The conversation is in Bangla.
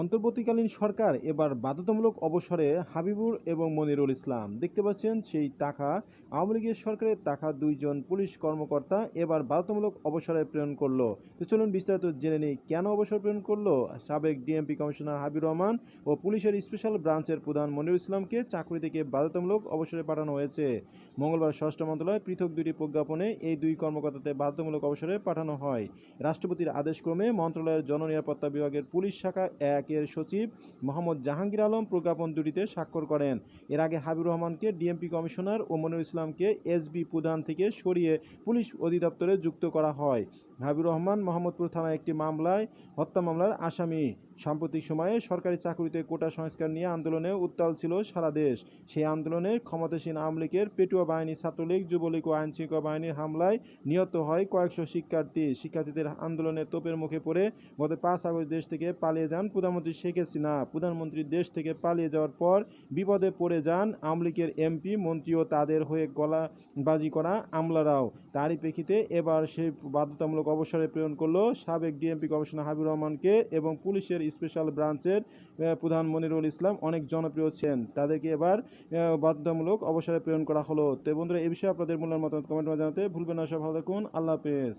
অন্তর্বর্তীকালীন সরকার এবার বাধ্যতামূলক অবসরে হাবিবুর এবং মনিরুল ইসলাম। দেখতে পাচ্ছেন সেই টাকা আওয়ামী লীগের সরকারের টাকা দুইজন পুলিশ কর্মকর্তা এবার বাধ্যতামূলক অবসরে প্রেরণ করল। তো চলুন বিস্তারিত জেনে নিই, কেন অবসর প্রেরণ করল? সাবেক ডিএমপি কমিশনার হাবিবুর রহমান ও পুলিশের স্পেশাল ব্রাঞ্চের প্রধান মনিরুল ইসলামকে চাকরি থেকে বাধ্যতামূলক অবসরে পাঠানো হয়েছে। মঙ্গলবার ষষ্ঠ মন্ত্রণালয় পৃথক দুটি প্রজ্ঞাপনে এই দুই কর্মকর্তাতে বাধ্যতামূলক অবসরে পাঠানো হয়। রাষ্ট্রপতির আদেশক্রমে মন্ত্রণালয়ের জননিরাপত্তা বিভাগের পুলিশ শাখা একের সচিব মোহাম্মদ জাহাঙ্গীর আলম প্রজ্ঞাপন দুটিতে স্বাক্ষর করেন। এর আগে হাবিবুর রহমানকে ডিএমপি কমিশনার ও মনিরুল ইসলামকে এসবি প্রধান থেকে সরিয়ে পুলিশ অধিদপ্তরে যুক্ত করা হয়। হাবিবুর রহমান মোহাম্মদপুর থানায় একটি মামলায় হত্যা মামলার আসামি। সাম্প্রতিক সময়ে সরকারি চাকরিতে কোটা সংস্কার নিয়ে আন্দোলনে উত্তাল ছিল সারা দেশ। সেই আন্দোলনে ক্ষমতাসীন আওয়ামী লীগের পেটুয়া বাহিনী ছাত্রলীগ, যুবলীগ ও আইনশৃঙ্খলা বাহিনীর হামলায় নিহত হয় কয়েকশো শিক্ষার্থী। শিক্ষার্থীদের আন্দোলনে তোপের মুখে পড়ে গত পাঁচ আগস্ট দেশ থেকে পালিয়ে যান প্রধানমন্ত্রী শেখ হাসিনা প্রধানমন্ত্রী দেশ থেকে পালিয়ে যাওয়ার পর বিপদে পড়ে যান আওয়ামী লীগের এমপি মন্ত্রী ও তাদের হয়ে গলাবাজি করা আমলারাও তারই প্রেক্ষিতে এবার সেই বাধ্যতামূলক অবসরে প্রেরণ করল সাবেক ডিএমপি কমিশনার হাবিবুর রহমানকে এবং পুলিশের স্পেশাল ব্রাঞ্চের প্রধান মনিরুল ইসলাম অনেক জনপ্রিয় ছিলেন। তাদেরকে এবার বাধ্যতামূলক অবসরে প্রেরণ করা হলো। তো বন্ধুরা এই বিষয়ে আপনাদের মূল্যের মতামত কমেন্ট জানাতে ভুলবেন না। সব ভালো থাকুন। আল্লাহ হাফেজ।